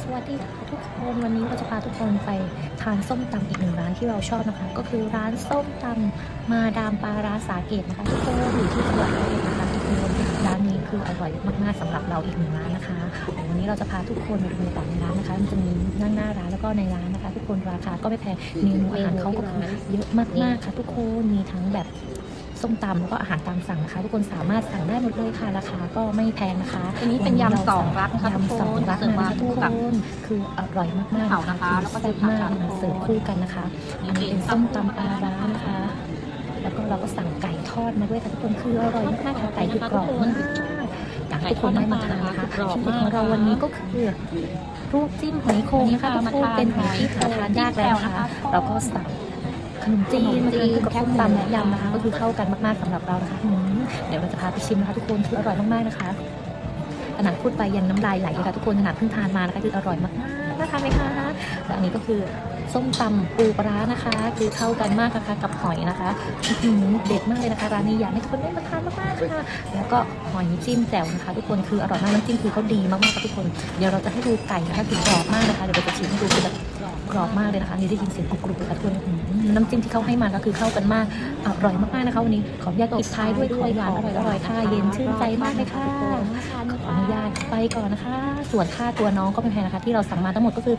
สวัสดีค่ะทุกคนวันนี้เราจะพาทุกคนไปทานส้มตำอีกหนึ่งร้านที่เราชอบนะคะ ก็คือร้านส้มตำมาดามปลาราสาเกตนะคะทุกคนอยู่ที่จังหวัดร้อยเอ็ดนะคะทุกคนร้านนี้คืออร่อยมากๆสำหรับเราอีกหนึ่งร้านนะคะวันนี้เราจะพาทุกคนไปดูบรรยากาศในร้านนะคะมันจะมีนั่งหน้าร้านแล้วก็ในร้านนะคะ ทุกคนราคาก็ไม่แพงเมนูอาหารเขาก็คือเยอะมากๆค่ะ ทุกคนมีทั้งแบบ ส้มตำแล้วก็อาหารตามสั่งนะคะ ทุกคนสามารถสั่งได้หมดเลยค่ะราคาก็ไม่แพงนะคะอันนี้เป็นยำสองรักนะคะทุกยำสองคนรักเสิร์ฟนะมาคะทุคู่กคกับ นคืออร่อยมากๆเผานะคะแล้วก็แซ่บมากจะผัดเสิร์ฟคู่กันนะคะ อันนี้เป็นส้มตำปลาร้านะคะ แล้วก็เราก็สั่งไก่ทอดมาด้วยค่ะทุกคนคืออร่อยมากๆค่ะไก่คือกรอบมากอยากให้ทุกคนได้มาทานนะคะที่เด็ดของเราวันนี้ก็คือลวกจิ้มหอยโขงนะคะทุกคนเป็นหอยที่หาทานยากแล้วนะคะเราก็สั่ง ขนมจีนนะคะคู่กับส้มตำและยำนะคะ ก็คือเข้ากันมากๆสำหรับเรานะคะอืมเดี๋ยวเราจะพาไปชิมนะคะทุกคนคืออร่อยมากๆนะคะขนาดพูดไปยังน้ำลายไหลเลยค่ะทุกคนขนาดเพิ่งทานมานะคะคืออร่อยมากๆนะคะไหมคะและอันนี้ก็คือ ส้มตำปูปลาร้านะคะ คือเข้ากันมากนะคะกับหอยนะคะเด็ดมากเลยนะคะร้านนี้อยากให้ทุกคนได้มาทานมากๆค่ะแล้วก็หอยจิ้มแจ่วนะคะ ทุกคนคืออร่อยมากน้ำจิ้มคือเขาดีมากๆค่ะทุกคนเดี๋ยวเราจะให้ดูไก่นะคะคือกรอบมากนะคะเดี๋ยวเราจะชิมให้ดูคือแบบกรอบมากเลยนะคะนี่ได้ยินเสียงกรุบๆเลยค่ะทุกคนน้ำจิ้มที่เขาให้มาก็คือเข้ากันมากอร่อยมากๆนะคะวันนี้ขออนุญาตปิดท้ายด้วยของหวานอร่อยๆค่ะเย็นชื่นใจมากเลยค่ะขออนุญาตไปก่อนนะคะ ส่วนค่าตัวน้องก็ไม่แพงนะคะ ที่เราสั่งมาทั้งหมดก็คือ